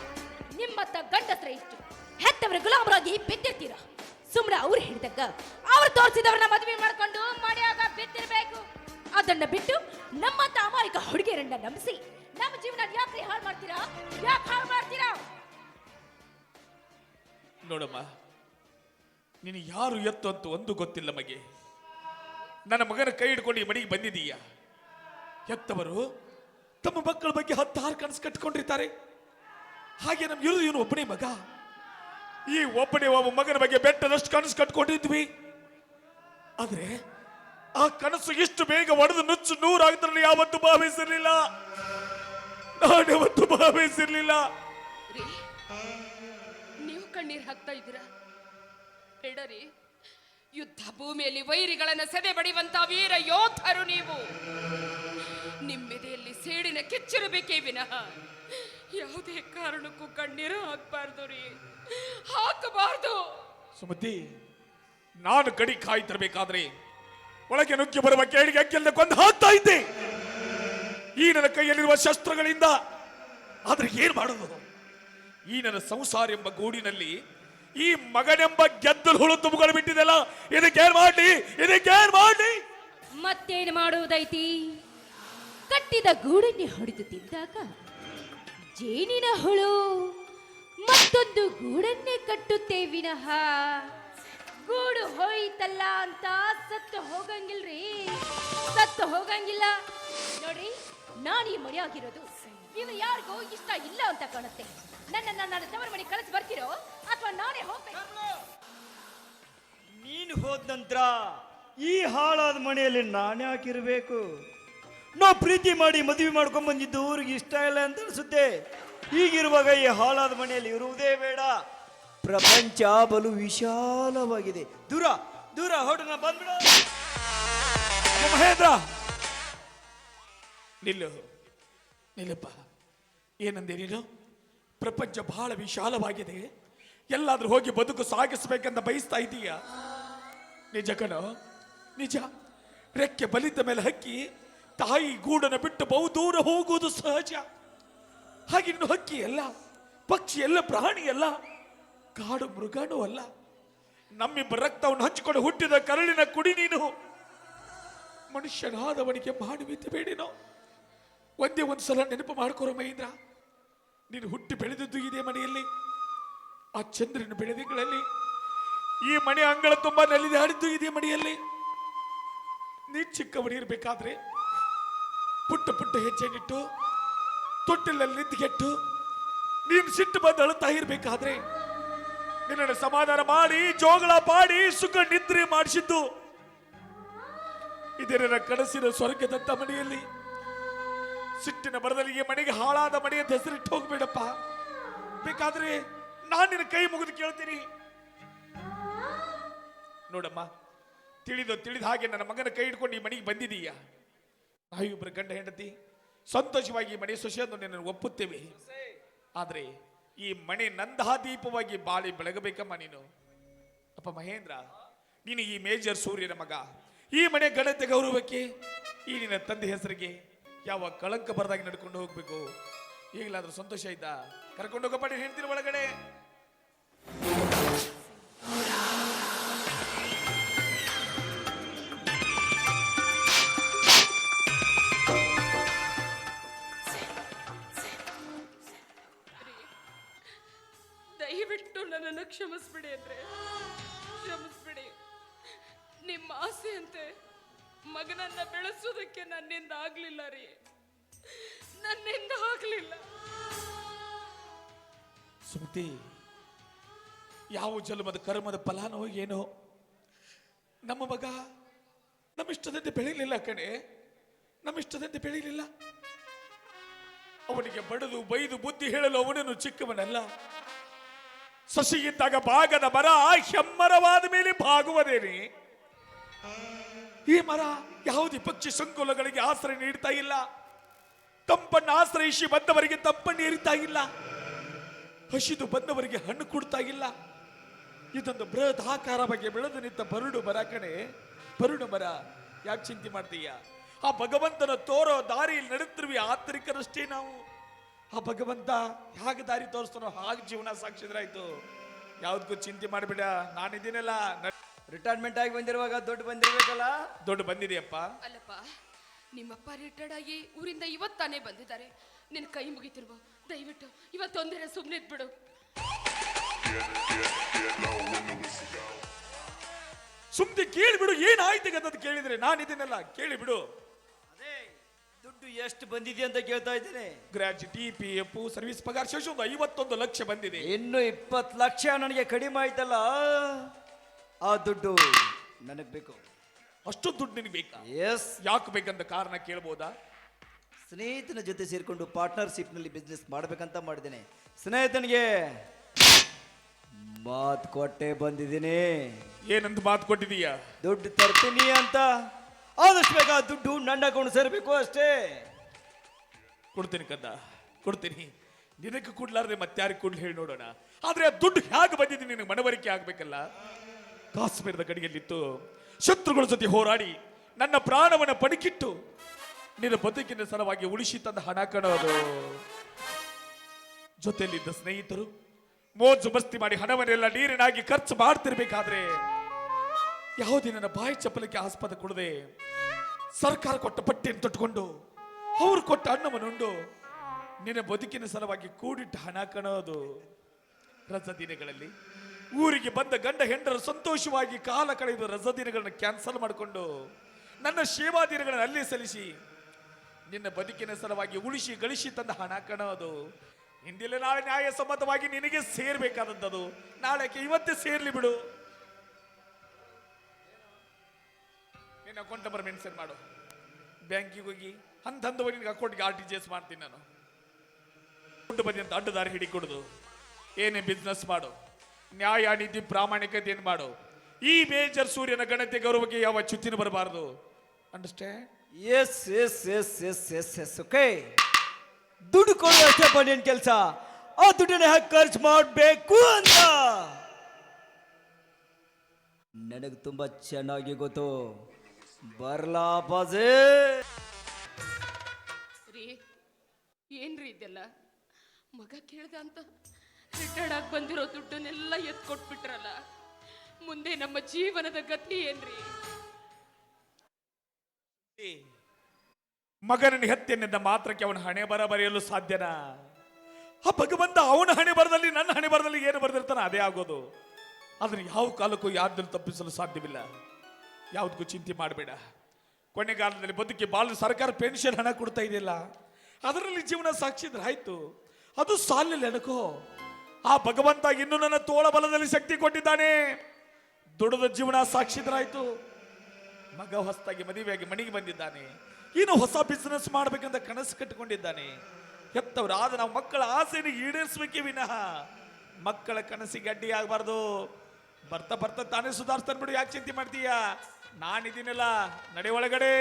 ನಿಮ್ಮತ್ತ ಗಂಡಸ್ರ ಇಷ್ಟು. ಹೆತ್ತವರ ಗುಲಾಮರಾಗಿ ಬಿದ್ದಿರ್ತೀರ? ಸುಮ್ಮನೆ ಅವ್ರು ಹೇಳಿದಾಗ ಅವ್ರು ತೋರಿಸಿದವ್ರನ್ನ ಮದುವೆ ಮಾಡ್ಕೊಂಡು ಮಡಿಯಾಗ ಬಿದ್ದಿರ್ಬೇಕು. ಅದನ್ನ ಬಿಟ್ಟು ನಮ್ಮ ಅಮಾಯಕ ಹುಡುಗಿಯರನ್ನ ನಂಬಿಸಿ, ನಮ್ಮ ಜೀವನ ಯಾಕ್ರಿ ಹಾಳು ಮಾಡ್ತೀರಾ ಯಾಕೆ ಹಾಳು ಮಾಡ್ತೀರಾ ನೋಡಮ್ಮ ನೀನು ಯಾರು ಎತ್ತು ಅಂತ ಒಂದು ಗೊತ್ತಿಲ್ಲ ಮಗೆ ನನ್ನ ಮಗನ ಕೈ ಹಿಡ್ಕೊಂಡು ಈ ಮನೆಗೆ ಬಂದಿದೀಯ ಎತ್ತವರು ತಮ್ಮ ಮಕ್ಕಳ ಬಗ್ಗೆ ಹತ್ತಾರು ಕನಸು ಕಟ್ಕೊಂಡಿರ್ತಾರೆ ಹಾಗೆ ನಮ್ಗೆ ಇರೋದು ಇವನು ಒಬ್ಬನೇ ಮಗ. ಈ ಒಬ್ಬನೇ ಒಬ್ಬ ಮಗನ ಬಗ್ಗೆ ಬೆಟ್ಟದಷ್ಟು ಕನಸು ಕಟ್ಕೊಂಡಿದ್ವಿ ಆದ್ರೆ ಆ ಕನಸು ಇಷ್ಟು ಬೇಗ ಒಡೆದು ನುಚ್ಚು ನೂರಾಗ್ತಾರಲ್ಲ ಯಾವತ್ತು ಭಾವಿಸಿರ್ಲಿಲ್ಲ. ನಾನು ಯಾವತ್ತು ಭಾವಿಸಿರ್ಲಿಲ್ಲ. ಕಣ್ಣೀರ್ ಹಾಕ್ತಾ ಇದ್ದೀರಾ? ಬೇಡರಿ. ಯುದ್ಧ ಭೂಮಿಯಲ್ಲಿ ವೈರಿಗಳನ್ನ ಸೆದೆ ಬಡಿಯುವಂತ ವೀರ ಯೋಧರು ನೀವು. ನಿಮ್ಮೆದೆಯಲ್ಲಿ ಸೇಡಿನ ಕೆಚ್ಚಿರಬೇಕೇ ವಿನಃ. ಯಾವುದೇ ಕಾರಣಕ್ಕೂ ಕಣ್ಣೀರು ಹಾಕಬಾರ್ದು ರೀ. ಹಾಕಬಾರ್ದು. ಸುಮತಿ, ನಾನು ಗಡಿ ಕಾಯ್ತಿರ್ಬೇಕಾದ್ರೆ ಒಳಗೆ ನುಗ್ಗಿ ಬರುವ ಕೇಳಿಗೆ ಅಕ್ಕಿಲ್ಲ ಕೊಂದು ಹಾಕ್ತಾ ಇದ್ದೆ. ಈ ನನ್ನ ಕೈಯಲ್ಲಿರುವ ಶಸ್ತ್ರಗಳಿಂದ ಆದ್ರೆ ಏನ್ ಮಾಡೋದು ಈ ನನ್ನ ಸಂಸಾರ ಎಂಬ ಗೂಡಿನಲ್ಲಿ ಈ ಮಗನೆಂಬ ಗೆದ್ದಲು ಹುಳು ತುಂಬಿಕೊಂಡು ಬಿಟ್ಟಿದೆಲ್ಲ? ಇದಕ್ಕೇನ್ ಮಾಡ್ಲಿ? ಇದಕ್ಕೇನ್ ಮಾಡ್ಲಿ? ಮತ್ತೇನು ಮಾಡುವುದೈತಿ ಕಟ್ಟಿದ ಗೂಡನ್ನೇ ಹೊಡೆದು ತಿಂದಾಗ ಜೇನಿನ ಹುಳು ಮತ್ತೊಂದು ಗೂಡನ್ನೇ ಕಟ್ಟುತ್ತೆ ವಿನಃ. ಗೂಡು ಹೋಯ್ತಲ್ಲ ಅಂತ ಸತ್ತು ಹೋಗಂಗಿಲ್ರಿ? ಸತ್ತು ಹೋಗಂಗಿಲ್ಲ? ನೋಡಿ ನಾನು ಮರಿಯಾಗಿರೋದು. ಇದು ಯಾರಿಗೂ ಇಷ್ಟ ಇಲ್ಲ ಅಂತ ಕಾಣುತ್ತೆ. ನನ್ನನ್ನ ನಾನು ತವರ ಮನೆ ಕಳಿಸಿ ಬರ್ತಿರೋ ಅಥವಾ ನಾನೇ ಹೋಗ್ಬೇಕು? ನೀನು ಹೋದ ನಂತರ ಈ ಹಾಳಾದ ಮನೆಯಲ್ಲಿ ನಾನು ಯಾಕಿರಬೇಕು ನಾವು ಪ್ರೀತಿ ಮಾಡಿ ಮದುವೆ ಮಾಡ್ಕೊಂಡ್ ಬಂದಿದ್ದು ಊರಿಗೆ ಇಷ್ಟ ಇಲ್ಲ ಅಂತ ಅನಿಸುತ್ತೆ. ಈಗಿರುವಾಗ ಈ ಹಾಳಾದ ಮನೆಯಲ್ಲಿ ಇರುವುದೇ ಬೇಡ. ಪ್ರಪಂಚ ಬಲು ವಿಶಾಲವಾಗಿದೆ. ದೂರ ದೂರ ಹೊಡನ ಬಂದ್ಬಿಡ. ಮಹೇಂದ್ರ! ನಿಲ್ಲು ನಿಲ್ಲಪ್ಪ. ಏನಂದೆ ನೀನು? ಪ್ರಪಂಚ ಬಹಳ ವಿಶಾಲವಾಗಿದೆ. ಎಲ್ಲಾದ್ರೂ ಹೋಗಿ ಬದುಕು ಸಾಗಿಸ್ಬೇಕಂತ ಬಯಸ್ತಾ ಇದೀಯ ನಿಜ ಕಣ, ನಿಜ. ರೆಕ್ಕೆ ಬಲಿದ ಮೇಲೆ ಹಕ್ಕಿ ತಾಯಿ ಗೂಡನ್ನು ಬಿಟ್ಟು ಬಹು ದೂರ ಹೋಗುವುದು ಸಹಜ. ಹಾಗೆ ಇನ್ನು ಹಕ್ಕಿ ಅಲ್ಲ, ಪಕ್ಷಿ ಎಲ್ಲ ಪ್ರಾಣಿ ಅಲ್ಲ, ಕಾಡು ಮೃಗನೂ ಅಲ್ಲ. ನಮ್ಮಿಬ್ಬರ ರಕ್ತವನ್ನು ಹಂಚಿಕೊಂಡು ಹುಟ್ಟಿದ ಕರಳಿನ ಕುಡಿ ನೀನು. ಮನುಷ್ಯನಾದವನಿಗೆ ಮಾಡುವಿದ್ದ ಬೇಡಿನೋ? ಒಂದೇ ಒಂದು ಸಲ ನೆನಪು ಮಾಡ್ಕೊರೋ ಮಹೇಂದ್ರ. ನೀನು ಹುಟ್ಟಿ ಬೆಳೆದದ್ದು ಇದೇ ಮನೆಯಲ್ಲಿ, ಆ ಚಂದ್ರನ ಬೆಳೆದಿಗಳಲ್ಲಿ ಈ ಮನೆ ಅಂಗಳ ತುಂಬಾ ನಲಿದಾಡಿದ್ದು ಇದೇ ಮನೆಯಲ್ಲಿ. ನೀ ಚಿಕ್ಕವನಿರ್ಬೇಕಾದ್ರೆ ಪುಟ್ಟ ಪುಟ್ಟ ಹೆಜ್ಜೆನಿಟ್ಟು ತೊಟ್ಟಿಲಲ್ಲಿ ನಿಂತ್ಗೆಟ್ಟು, ನೀನು ಸಿಟ್ಟು ಬಂದು ಅಳುತ್ತಾ ಇರ್ಬೇಕಾದ್ರೆ ನಿನ್ನನ್ನು ಸಮಾಧಾನ ಮಾಡಿ, ಜೋಗಳ ಪಾಡಿ, ಸುಖ ನಿದ್ರೆ ಮಾಡಿಸಿದ್ದು. ಇದೇ ಕನಸಿನ ಸ್ವರ್ಗದಂತ ಮನೆಯಲ್ಲಿ. ಸಿಟ್ಟಿನ ಬರದಲ್ಲಿ ಈ ಮನೆಗೆ ಹಾಳಾದ ಮನೆ ಹೆಸರಿಟ್ಟು ಹೋಗ್ಬೇಡಪ್ಪ. ಬೇಕಾದ್ರೆ ನಾನು ನಿನ್ನ ಕೈ ಮುಗಿದು ಕೇಳ್ತೀನಿ. ನೋಡಮ್ಮ, ತಿಳಿದು ತಿಳಿದ ಹಾಗೆ ನನ್ನ ಮಗನ ಕೈ ಹಿಡ್ಕೊಂಡು ಈ ಮನೆಗೆ ಬಂದಿದೀಯ ನಾವಿಬ್ಬರು ಗಂಡ ಹೆಂಡತಿ, ಸಂತೋಷವಾಗಿ ಈ ಮನೆ ಸೊಸೆಯನ್ನು ನಿನ್ನನ್ನು ಒಪ್ಪುತ್ತೇವೆ. ಆದರೆ ಈ ಮನೆ ನಂದಾದೀಪವಾಗಿ ಬಾಳಿ ಬೆಳಗಬೇಕಮ್ಮ ನೀನು. ಅಪ್ಪ ಮಹೇಂದ್ರ, ನೀನು ಈ ಮೇಜರ್ ಸೂರ್ಯನ ಮಗ. ಈ ಮನೆ ಘನತೆ ಗೌರವಕ್ಕೆ, ಈ ನಿನ್ನ ತಂದೆ ಹೆಸರಿಗೆ ಯಾವ ಕಳಂಕ ಬರದಾಗಿ ನಡ್ಕೊಂಡು ಹೋಗ್ಬೇಕು? ಈಗಲಾದ್ರೂ ಸಂತೋಷ ಆಯ್ತಾ? ಕರ್ಕೊಂಡು ಹೋಗಪ್ಪ ಹೇಳ್ತೀನಿ ಒಳಗಡೆ? ದಯವಿಟ್ಟು ನನ್ನನ್ನು ಕ್ಷಮಿಸ್ಬಿಡಿ ಅಂದ್ರೆ. ಕ್ಷಮಿಸ್ಬಿಡಿ. ನಿಮ್ಮ ಆಸೆ ಅಂತೆ. ಮಗನನ್ನ ಬೆಳೆಸೋದಕ್ಕೆ ನನ್ನಿಂದ ಆಗ್ಲಿಲ್ಲ ರೀ. ನನ್ನಿಂದ ಆಗ್ಲಿಲ್ಲ. ಸುಮತಿ, ಯಾವ ಜನ್ಮದ ಕರ್ಮದ ಫಲಾನೋ ಏನೋ? ನಮ್ಮ ಮಗ ನಮ್ಮಿಷ್ಟದಂತೆ ಬೆಳೀಲಿಲ್ಲ ಕಣೆ. ನಮ್ಮಿಷ್ಟದಂತೆ ಬೆಳೀಲಿಲ್ಲ. ಅವನಿಗೆ ಬಡದು, ಬೈದು, ಬುದ್ಧಿ ಹೇಳಲು ಅವನನ್ನು ಚಿಕ್ಕವನಲ್ಲ. ಸಸಿಗಿದ್ದಾಗ ಭಾಗದ ಮರ ಹೆಮ್ಮರವಾದ ಮೇಲೆ ಭಾಗುವುದೇನೆ ಈ ಮರ ಯಾವುದೇ ಪಕ್ಷಿ ಸಂಕುಲಗಳಿಗೆ ಆಶ್ರಯ ನೀಡ್ತಾ ಇಲ್ಲ. ತಂಪನ್ನು ಆಶ್ರಯಿಸಿ ಬಂದವರಿಗೆ ತಂಪನ್ನು ಏರಿತಾ ಇಲ್ಲ. ಹಸಿದು ಬಂದವರಿಗೆ ಹಣ್ಣು ಕೊಡ್ತಾ ಇಲ್ಲ. ಇದೊಂದು ಬೃಹತ್ ಬಗ್ಗೆ ಬೆಳೆದು ನಿಂತ ಬರುಡು ಮರ ಕಣೆ. ಬರುಡು ಮರ, ಯಾಕೆ ಚಿಂತೆ ಮಾಡ್ತೀಯ? ಆ ಭಗವಂತನ ತೋರೋ ದಾರಿಯಲ್ಲಿ ನಡೆತಿರುವಿ ಆತರಿಕರಷ್ಟೇ ನಾವು. ಆ ಭಗವಂತ ಹೇಗೆ ದಾರಿ ತೋರಿಸ್ತಾನೋ ಹಾಗೆ ಜೀವನ ಸಾಕ್ಷಿದ್ರಾಯ್ತು ಯಾವ್ದಕ್ಕೂ ಚಿಂತೆ ಮಾಡಬೇಡ, ನಾನಿದ್ದೀನಲ್ಲ ರಿಟೈರ್ಮೆಂಟ್ ಆಗಿ ಬಂದಿರುವಾಗ ದೊಡ್ಡ ಬಂದಿರ್ಬೇಕಲ್ಲ? ದೊಡ್ಡ ಬಂದಿದೆಯಪ್ಪ. ಅಲ್ಲಪ್ಪ ನಿಮ್ಮಪ್ಪ ರಿಟೈರ್ಡ್ ಆಗಿ ಊರಿಂದ ಇವತ್ತಾನೇ ಬಂದಿದ್ದಾರೆ. ನಿನ್ನ ಕೈ ಮುಗಿತಿರುವ ದಯವಿಟ್ಟು ಇವತ್ತೊಂದಿನ ಸುಮ್ಮನೆ ಬಿಡು ಸುಮ್ನೆ ಕೇಳಿಬಿಡು ಏನಾಯ್ತು ಅಂತ ಕೇಳಿದ್ರೆ? ನಾನಿದ್ದೀನಲ್ಲ ಕೇಳಿಬಿಡು. ಅದೇ ದುಡ್ಡು ದುಡ್ಡು ಎಷ್ಟು ಬಂದಿದೆ ಅಂತ ಕೇಳ್ತಾ ಇದ್ದೀನಿ. ಗ್ರಾಜ್ಯುಟಿ ಪಿ ಎಫ್ ಸರ್ವಿಸ್ ಪಗಾರ ಶೇಷ ಒಂದು ಐವತ್ತೊಂದು ಲಕ್ಷ ಬಂದಿದೆ. ಇನ್ನು ಇಪ್ಪತ್ತು ಲಕ್ಷ ನನಗೆ ಕಡಿಮೆ ಆಯ್ತಲ್ಲ? ಆ ದುಡ್ಡು ನನಗೆ ಬೇಕು. ಅಷ್ಟು ದುಡ್ಡು ನಿನಗೆ ಬೇಕಾ? ಎಸ್ ಯಾಕೆ ಬೇಕಂತ ಕಾರಣ ಕೇಳ್ಬೋದಾ? ಸ್ನೇಹಿತನ ಜೊತೆ ಸೇರಿಕೊಂಡು ಪಾರ್ಟ್ನರ್ಶಿಪ್ನಲ್ಲಿ ಬಿಸ್ನೆಸ್ ಮಾಡಬೇಕಂತ ಮಾಡಿದ್ದೇನೆ. ಸ್ನೇಹಿತನಿಗೆ ಮಾತು ಕೊಟ್ಟೆ ಬಂದಿದ್ದೀನಿ. ಏನಂತ ಮಾತು ಕೊಟ್ಟಿದೀಯ? ದುಡ್ಡು ತರ್ತೀನಿ ಅಂತ. ಆದಷ್ಟು ಬೇಗ ಆ ದುಡ್ಡು ನನ್ನ ಅಕೌಂಟ್ ಸೇರಬೇಕು ಅಷ್ಟೇ. ಕೊಡ್ತೀನಿ ಕದ್ದ ಕೊಡ್ತೀನಿ. ನಿನಗೆ ಕೊಡ್ಲಾರ್ದೆ ಮತ್ತಾರಿಗೆ ಕೊಡ್ಲಿ ಹೇಳಿ ನೋಡೋಣ. ಆದ್ರೆ ಆ ದುಡ್ಡು ಹೇಗೆ ಬಂದಿದ್ದೀನಿ ನಿನಗೆ ಮನವರಿಕೆ ಆಗ್ಬೇಕಲ್ಲ? ಕಾಶ್ಮೀರದ ಗಡಿಯಲ್ಲಿತ್ತು. ಶತ್ರುಗಳ ಜೊತೆ ಹೋರಾಡಿ ನನ್ನ ಪ್ರಾಣವನ್ನು ಪಡುಕಿಟ್ಟು ನಿನ್ನ ಬದುಕಿನ ಸಲುವಾಗಿ ಉಳಿಸಿ ತಂದ ಹಣ ಕಣೋದು. ಜೊತೆಯಲ್ಲಿದ್ದ ಸ್ನೇಹಿತರು, ಮೋಜು ಮಸ್ತಿ ಮಾಡಿ ಹಣವನ್ನೆಲ್ಲ ನೀರಿನಾಗಿ ಖರ್ಚು ಮಾಡ್ತಿರ್ಬೇಕಾದ್ರೆ ಯಾವುದೇ ನನ್ನ ಬಾಯಿ ಚಪ್ಪಲಕ್ಕೆ ಆಸ್ಪದ ಕೊಡದೆ ಸರ್ಕಾರ ಕೊಟ್ಟ ಪಟ್ಟಿಯನ್ನು ತೊಟ್ಟುಕೊಂಡು ಅವರು ಕೊಟ್ಟ ಅನ್ನವನ್ನುಂಡು ನಿನ್ನ ಬದುಕಿನ ಸಲುವಾಗಿ ಕೂಡಿಟ್ಟ ಹಣ ಕಣೋದು. ರಜ ದಿನಗಳಲ್ಲಿ ಊರಿಗೆ ಬಂದ ಗಂಡ ಹೆಂಡರು ಸಂತೋಷವಾಗಿ ಕಾಲ ಕಳೆದು ರಜ ದಿನಗಳನ್ನು ಕ್ಯಾನ್ಸಲ್ ಮಾಡಿಕೊಂಡು ನನ್ನ ಸೇವಾ ದಿನಗಳನ್ನು ಅಲ್ಲೇ ಸಲ್ಲಿಸಿ, ನಿನ್ನ ಬದುಕಿನ ಸಲುವಾಗಿ ಉಳಿಸಿ ಗಳಿಸಿ ತಂದ ಹಣ ಕಣೋದು ಹಿಂದಿಲ್ಲ ನಾಳೆ ನ್ಯಾಯಸಮ್ಮತವಾಗಿ ನಿನಗೆ ಸೇರ್ಬೇಕಾದಂಥದ್ದು. ನಾಳೆಕ್ಕೆ ಇವತ್ತೇ ಸೇರ್ಲಿ ಬಿಡು. ನಿನ್ನ ಅಕೌಂಟ್ ನಂಬರ್ ಮೆನ್ಷನ್ ಮಾಡು. ಬ್ಯಾಂಕಿಗೆ ಹೋಗಿ ಹಂತ ಹಂತವಾಗಿ ನಿನಗೆ ಅಕೌಂಟ್ಗೆ ಆರ್ ಟಿ ಜಿ ಎಸ್ ಮಾಡ್ತೀನಿ ನಾನು. ದುಡ್ಡು ಬಂದಿ ಅಂತ ಅಡ್ಡದಾರಿ ಹಿಡಿಕೊಡುದು. ಏನೇ ಬಿಸ್ನೆಸ್ ಮಾಡು. ನ್ಯಾಯ ನೀತಿ ಪ್ರಾಮಾಣಿಕತೆಯನ್ನು ಮಾಡು? ಈ ಮೇಜರ್ ಸೂರ್ಯನ ಗಣತೆ ಗೌರವಕ್ಕೆ ಯಾವ ಚುಚ್ಚಿನ ಬರಬಾರದು. Understand yes yes yes yes yes yes okay ದುಡ್ಡು ಕೊಡು ಅಷ್ಟೇ ಬನ್ನಿ ಕೆಲಸ. ಆ ದುಡ್ಡನ್ನ ಹೇಗೆ ಖರ್ಚು ಮಾಡಬೇಕು ಅಂತ. ನನಗೆ ತುಂಬಾ ಚೆನ್ನಾಗಿ ಗೊತ್ತು. ಬರ್ಲಾ ಬಾಜೆ. ರೀ ಏನ್ರಿ ಇದೆಲ್ಲ? ಮಗ ಕೇಳ್ದ ಅಂತ. ರಿಟೈರ್ಡ್ ಆಗಿ ಬಂದಿರೋ ದುಡ್ಡನ್ನೆಲ್ಲ ಎತ್ಕೊಟ್ಬಿಟ್ರಲ್ಲ? ಮುಂದೆ ನಮ್ಮ ಜೀವನದ ಗತಿ ಏನ್ರಿ? ಮಗನ ಹೆತ್ತೆನ್ನಿದ್ದ ಮಾತ್ರಕ್ಕೆ ಅವನ ಹಣೆ ಬರ ಬರೆಯಲು ಸಾಧ್ಯನಾ? ಆ ಭಗವಂತ ಅವನ ಹಣೆ ಬರದಲ್ಲಿ ನನ್ನ ಹಣೆ ಬರದಲ್ಲಿ ಏನು ಬರೆದಿರ್ತಾನೆ ಅದೇ ಆಗೋದು. ಆದ್ರೆ ಯಾವ ಕಾಲಕ್ಕೂ ಯಾವ್ದನ್ನು ತಪ್ಪಿಸಲು ಸಾಧ್ಯವಿಲ್ಲ. ಯಾವುದಕ್ಕೂ ಚಿಂತೆ ಮಾಡಬೇಡ. ಕೊನೆಗಾಲದಲ್ಲಿ ಬದುಕಿ ಬಾಲ ಸರ್ಕಾರ ಪೆನ್ಷನ್ ಹಣ ಕೊಡ್ತಾ ಇದೆಯಲ್ಲ, ಅದರಲ್ಲಿ ಜೀವನ ಸಾಕ್ಷಿದ್ರೆ ಆಯ್ತು. ಅದು ಸಾಲಿಲ್ಲ ಎನಕೋ ಆ ಭಗವಂತ ಇನ್ನು ನನ್ನ ತೋಳ ಬಲದಲ್ಲಿ ಶಕ್ತಿ ಕೊಟ್ಟಿದ್ದಾನೆ. ದುಡದ ಜೀವನ ಸಾಕ್ಷಿದ್ರಾಯ್ತು. ಮಗ ಹೊಸದಾಗಿ ಮದುವೆಯಾಗಿ ಮನೆಗೆ ಬಂದಿದ್ದಾನೆ. ಇನ್ನು ಹೊಸ ಬಿಸ್ನೆಸ್ ಮಾಡ್ಬೇಕಂತ ಕನಸು ಕಟ್ಟಿಕೊಂಡಿದ್ದಾನೆ. ಹೆತ್ತವರಾದ ನಾವು ಮಕ್ಕಳ ಆಸೆಯನ್ನು ಈಡೇರಿಸ್ಬೇಕೇ ವಿನಃ. ಮಕ್ಕಳ ಕನಸಿಗೆ ಅಡ್ಡಿ ಆಗಬಾರ್ದು. ಬರ್ತಾ ಬರ್ತಾ ತಾನೇ ಸುಧಾರಿಸ್ತಾನೆ ಬಿಡು. ಯಾಕೆ ಚಿಂತೆ ಮಾಡ್ತೀಯಾ? ನಾನಿದ್ದೀನಲ್ಲ, ನಡೆ ಒಳಗಡೆ.